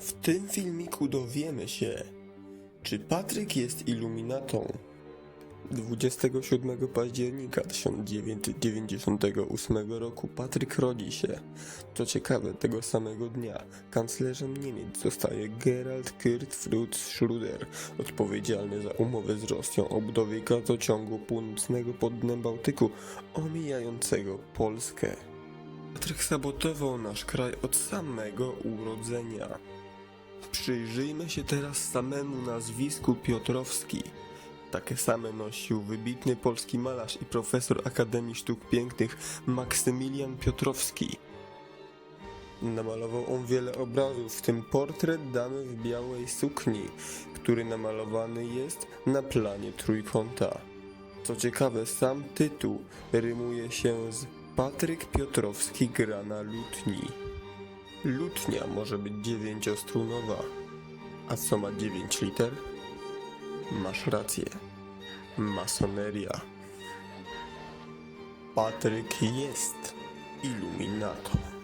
W tym filmiku dowiemy się, czy Patryk jest iluminatą. 27 października 1998 roku Patryk rodzi się. Co ciekawe, tego samego dnia kanclerzem Niemiec zostaje Gerald Kurt Fritz Schröder, odpowiedzialny za umowę z Rosją o budowie gazociągu północnego pod dnem Bałtyku, omijającego Polskę. Patryk sabotował nasz kraj od samego urodzenia. Przyjrzyjmy się teraz samemu nazwisku Piotrowski. Takie same nosił wybitny polski malarz i profesor Akademii Sztuk Pięknych Maksymilian Piotrowski. Namalował on wiele obrazów, w tym portret damy w białej sukni, który namalowany jest na planie trójkąta. Co ciekawe, sam tytuł rymuje się z Patryk Piotrowski gra na lutni. Lutnia może być dziewięciostrunowa. A co ma dziewięć liter? Masz rację. Masoneria. Patryk jest iluminator.